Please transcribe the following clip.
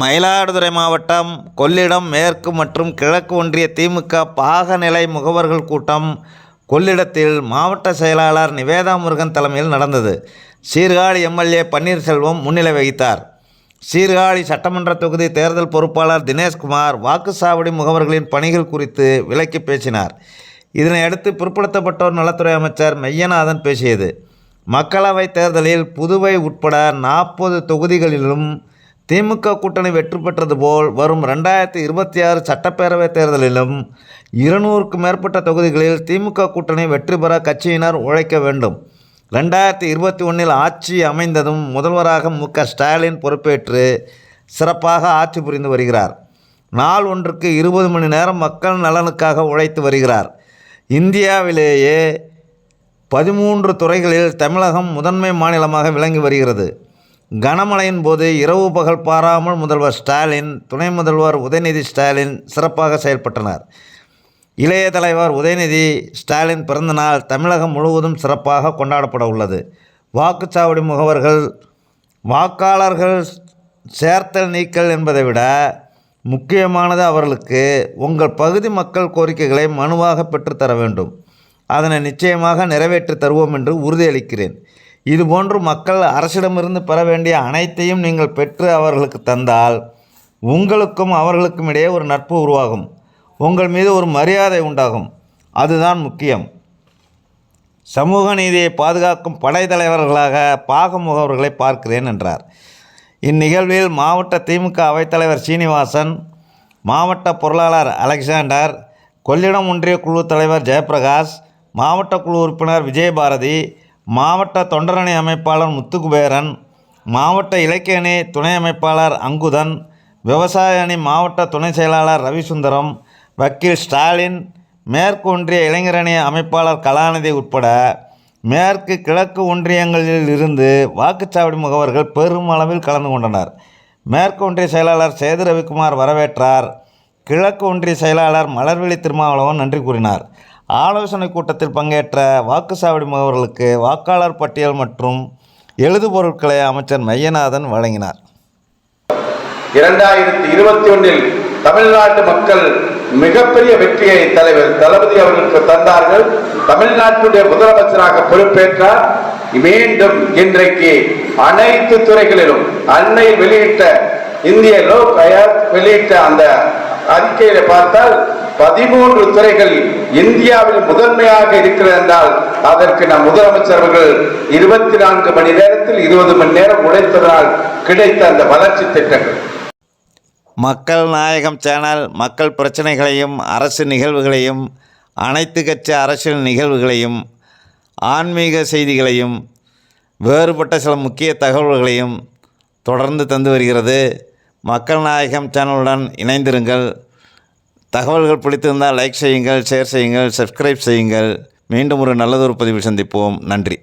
மயிலாடுதுறை மாவட்டம் கொள்ளிடம் மேற்கு மற்றும் கிழக்கு ஒன்றிய திமுக பாகநிலை முகவர்கள் கூட்டம் கொள்ளிடத்தில் மாவட்ட செயலாளர் நிவேதா முருகன் தலைமையில் நடந்தது. சீர்காழி எம்எல்ஏ பன்னீர்செல்வம் முன்னிலை வகித்தார். சீர்காழி சட்டமன்ற தொகுதி தேர்தல் பொறுப்பாளர் தினேஷ்குமார் வாக்குச்சாவடி முகவர்களின் பணிகள் குறித்து விலக்கி பேசினார். இதனையடுத்து பிற்படுத்தப்பட்டோர் நலத்துறை அமைச்சர் மெய்யநாதன் பேசியது. மக்களவைத் தேர்தலில் புதுவை உட்பட நாற்பது தொகுதிகளிலும் திமுக கூட்டணி வெற்றி பெற்றது போல் வரும் ரெண்டாயிரத்தி இருபத்தி ஆறு சட்டப்பேரவைத் தேர்தலிலும் இருநூறுக்கும் மேற்பட்ட தொகுதிகளில் திமுக கூட்டணி வெற்றி பெற கட்சியினர் உழைக்க வேண்டும். ரெண்டாயிரத்தி இருபத்தி ஒன்றில் ஆட்சி அமைந்ததும் முதல்வராக மு க ஸ்டாலின் பொறுப்பேற்று சிறப்பாக ஆட்சி புரிந்து வருகிறார். நாள் ஒன்றுக்கு இருபது மணி நேரம் மக்கள் நலனுக்காக உழைத்து வருகிறார். இந்தியாவிலேயே பதிமூன்று துறைகளில் தமிழகம் முதன்மை மாநிலமாக விளங்கி வருகிறது. கனமழையின் போது இரவு பகல் பாராமல் முதல்வர் ஸ்டாலின் துணை முதல்வர் உதயநிதி ஸ்டாலின் சிறப்பாக செயல்பட்டனர். இளைய தலைவர் உதயநிதி ஸ்டாலின் பிறந்தநாள் தமிழகம் முழுவதும் சிறப்பாக கொண்டாடப்பட உள்ளது. வாக்குச்சாவடி முகவர்கள் வாக்காளர்கள் சேர்த்தல் நீக்கல் என்பதை விட முக்கியமானது அவர்களுக்கு உங்கள் பகுதி மக்கள் கோரிக்கைகளை மனுவாக பெற்றுத்தர வேண்டும். அதனை நிச்சயமாக நிறைவேற்றி தருவோம் என்று உறுதியளிக்கிறேன். இதுபோன்று மக்கள் அரசிடமிருந்து பெற வேண்டிய அனைத்தையும் நீங்கள் பெற்று அவர்களுக்கு தந்தால் உங்களுக்கும் அவர்களுக்கும் இடையே ஒரு நட்பு உருவாகும். உங்கள் மீது ஒரு மரியாதை உண்டாகும். அதுதான் முக்கியம். சமூக நீதியை பாதுகாக்கும் படைத்தலைவர்களாக பாக முகவர்களை பார்க்கிறேன் என்றார். இந்நிகழ்வில் மாவட்ட திமுக அவைத்தலைவர் சீனிவாசன் மாவட்ட பொருளாளர் அலெக்சாண்டர் கொள்ளிடம் ஒன்றிய குழு தலைவர் ஜெயபிரகாஷ் மாவட்ட குழு உறுப்பினர் விஜயபாரதி மாவட்ட தொண்டரணி அமைப்பாளர் முத்துக்குபேரன் மாவட்ட இலக்கிய அணி துணை அமைப்பாளர் அங்குதன் விவசாய அணி மாவட்ட துணை செயலாளர் ரவிசுந்தரம் வக்கீல் ஸ்டாலின் மேற்கு ஒன்றிய இளைஞரணி அமைப்பாளர் கலாநிதி உட்பட மேற்கு கிழக்கு ஒன்றியங்களில் இருந்து வாக்குச்சாவடி முகவர்கள் பெருமளவில் கலந்து கொண்டனர். மேற்கு ஒன்றிய செயலாளர் சேது ரவிக்குமார் வரவேற்றார். கிழக்கு ஒன்றிய செயலாளர் மலர்விழி திருமாவளவன் நன்றி கூறினார். ஆலோசனை கூட்டத்தில் பங்கேற்ற வாக்குச்சாவடி முகவர்களுக்கு வாக்காளர் பட்டியல் மற்றும் எழுதுபொருட்களை அமைச்சர் மையநாதன் வழங்கினார். இரண்டாயிரத்தி இருபத்தி ஒன்றில் தமிழ்நாட்டு மக்கள் மிகப்பெரிய வெற்றியை தலைவர் தளபதி அவர்களுக்கு தந்தார்கள். தமிழ்நாட்டுடைய முதலமைச்சராக பொறுப்பேற்றார். மீண்டும் இன்றைக்கு அனைத்து துறைகளிலும் அன்னை வெளியிட்ட இந்திய லோக் வெளியிட்ட அந்த அறிக்கையில பார்த்தால் பதிமூன்று துறைகள் இந்தியாவில் முதன்மையாக இருக்கிறது என்றால் அதற்கு நம் முதலமைச்சர் அவர்கள் இருபத்தி நான்கு மணி நேரத்தில் இருபது மணி நேரம் உழைத்ததனால் கிடைத்த அந்த வளர்ச்சி திட்டங்கள். மக்கள் நாயகம் சேனல் மக்கள் பிரச்சனைகளையும் அரசு நிகழ்வுகளையும் அனைத்து கட்சி அரசியல் நிகழ்வுகளையும் ஆன்மீக செய்திகளையும் வேறுபட்ட சில முக்கிய தகவல்களையும் தொடர்ந்து தந்து வருகிறது. மக்கள் நாயகம் சேனலுடன் இணைந்திருங்கள். தகவல்கள் பிடித்திருந்தால் லைக் செய்யுங்கள் ஷேர் செய்யுங்கள் சப்ஸ்கிரைப் செய்யுங்கள். மீண்டும் ஒரு நல்லதொரு பதிவில் சந்திப்போம். நன்றி.